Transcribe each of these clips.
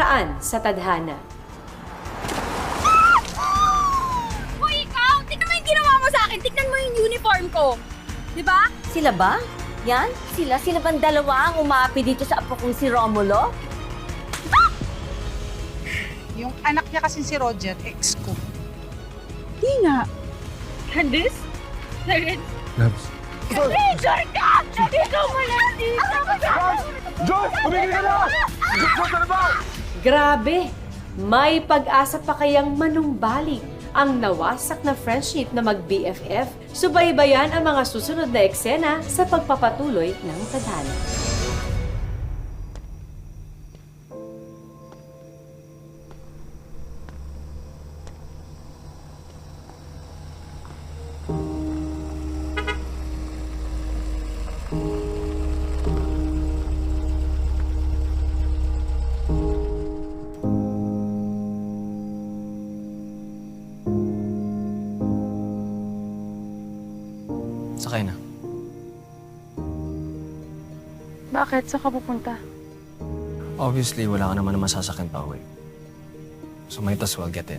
nakaraan sa tadhana. Hoy, ikaw! Tignan mo yung ginawa mo sa akin! Tignan mo yung uniform ko! Di ba? Sila ba? Yan? Sila? Sila bang dalawa ang umaapi dito sa apo kong si Romulo? Yung anak niya kasi si Roger, ex ko. Di nga. Candice? Clarence? Labs. Ranger ka! Nandito mo na dito! Josh! Tumigil ka na! Josh, ano ba? Grabe! May pag-asa pa kayang manumbalik ang nawasak na friendship na mag-BFF. Subaybayan ang mga susunod na eksena sa pagpapatuloy ng tadhana. Sakay na. Bakit? Saan ka pupunta? Obviously, wala ka naman na masasakyan pa uwi. So might as well get in.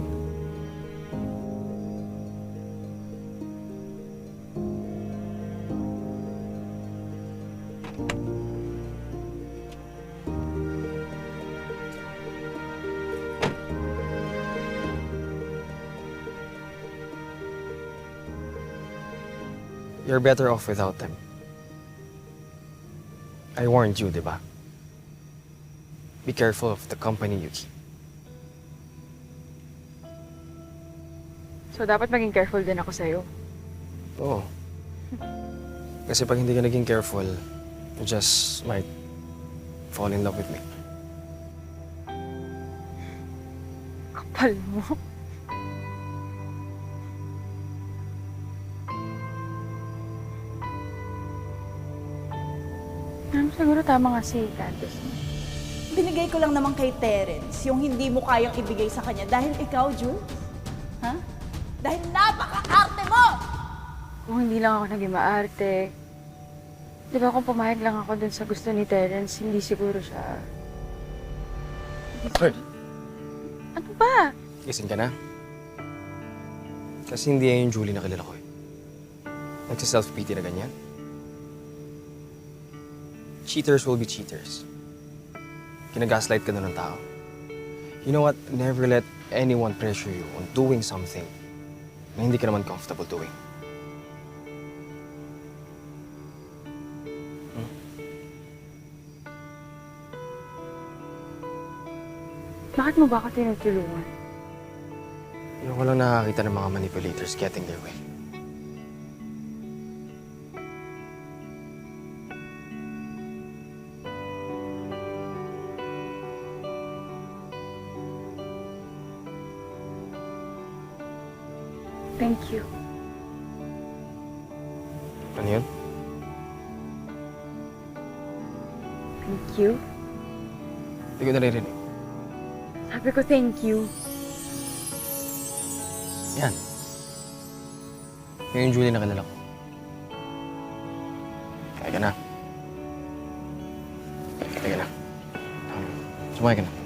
You're better off without them. I warned you, di ba? Be careful of the company you keep. So, dapat maging careful din ako sa'yo. Oo. Kasi pag hindi ka naging careful, you just might fall in love with me. Kapal mo. Siguro tama nga si Candice. Binigay ko lang naman kay Terence yung hindi mo kayang ibigay sa kanya dahil ikaw, Jules. Ha? Dahil napaka-arte mo! Kung hindi lang ako naging maarte, di ba kung pumayag lang ako dun sa gusto ni Terence, hindi siguro siya... Hey, Ano ba? gising ka na? Kasi hindi yan yung Julie na kilala ko eh. Nagsa-self-pity na ganyan. Cheaters will be cheaters. Kinagaslight ka na ng tao. You know what? Never let anyone pressure you on doing something na hindi ka naman comfortable doing. Bakit mo ba ako tinutulungan? Yung ko lang nakakita ng mga manipulators getting their way. Thank you. Ano yun? Thank you. Hindi ko naririnig. Sabi ko thank you. Yan. Yan yung Julie na kilala ko. Kaya ka na. Kaya ka na. Um, sumakay ka na.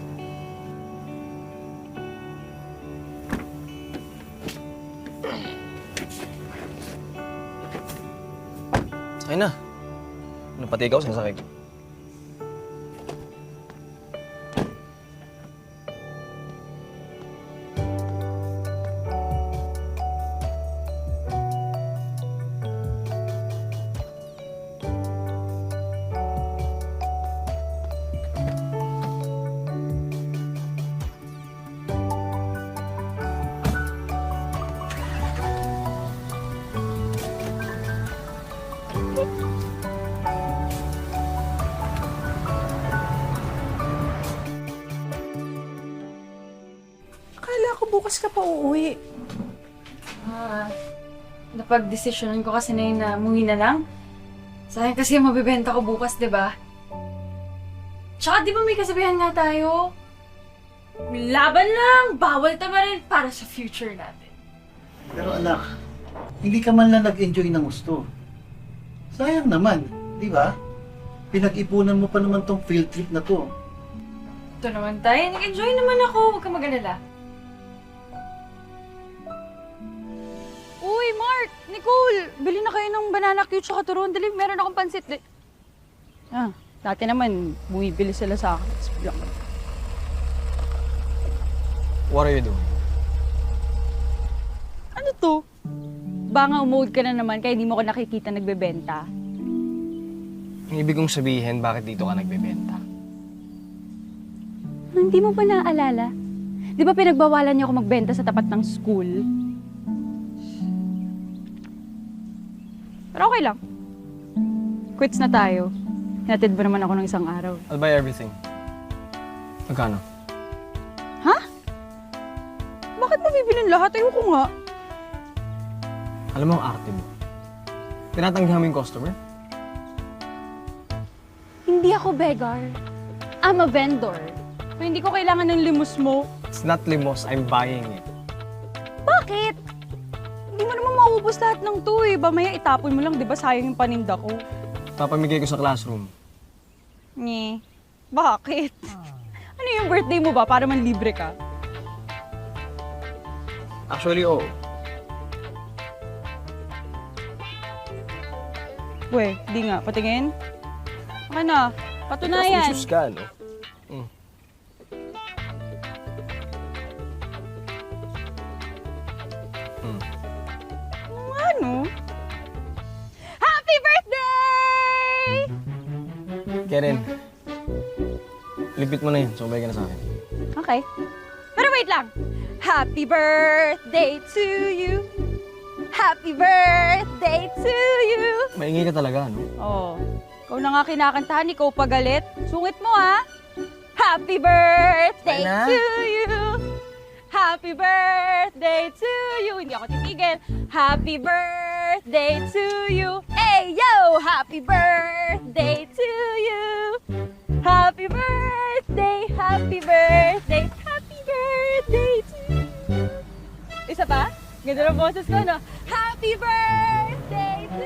Sakay na. Ano pati ikaw, sinasakay ko. Bukas ka pa uuwi. Ah, napag-desisyonan ko kasi na yun na umuwi na lang. Sayang kasi mabibenta ko bukas, di ba? Tsaka di ba may kasabihan nga tayo? Laban lang! Bawal tama rin para sa future natin. Pero anak, hindi ka man lang nag-enjoy ng gusto. Sayang naman, di ba? Pinag-ipunan mo pa naman tong field trip na to. Ito naman tayo. Nag-enjoy naman ako. Huwag ka mag-alala. Uy, Mark! Nicole! Bili na kayo ng banana cute sa turon. Dali, meron akong pansit. Di- ah, dati naman, bumibili sila sa akin. Tapos ko- What are you doing? Ano to? Banga mode ka na naman kaya hindi mo ko nakikita nagbebenta. Ang ibig kong sabihin, bakit dito ka nagbebenta? Hindi mo ba naaalala? Di ba pinagbawalan niyo ako magbenta sa tapat ng school? Pero okay lang. Quits na tayo. Hinatid ba naman ako ng isang araw? I'll buy everything. Magkano? Bakit mo bibilin lahat? Ayoko nga. Alam mo ang arte mo. Tinatanggihan mo yung customer? Hindi ako beggar. I'm a vendor. So, hindi ko kailangan ng limos mo. It's not limos, I'm buying it. Maubos lahat ng to eh. Mamaya itapon mo lang, di ba? Sayang yung paninda ko. Papamigay ko sa classroom. Nye. Bakit? Ano yung birthday mo ba? Para man libre ka? Actually, oo. We, di nga. Patingin. Ano? Patunayan. Sus ka, no? Mm. Karen, lipit mo na yun. Sumabay ka na sa akin. Okay. Pero wait lang. Happy birthday to you. Happy birthday to you. Maingay ka talaga, no? Oh, ikaw na nga kinakantahan, ikaw pagalit. Sungit mo ha. Happy birthday na. to you. Happy birthday to you. Hindi ako titigil. Happy birthday to you. Hey, yo! Happy birthday to happy birthday, happy birthday to you. Isa pa? Ganda ng boses ko, no? Happy birthday to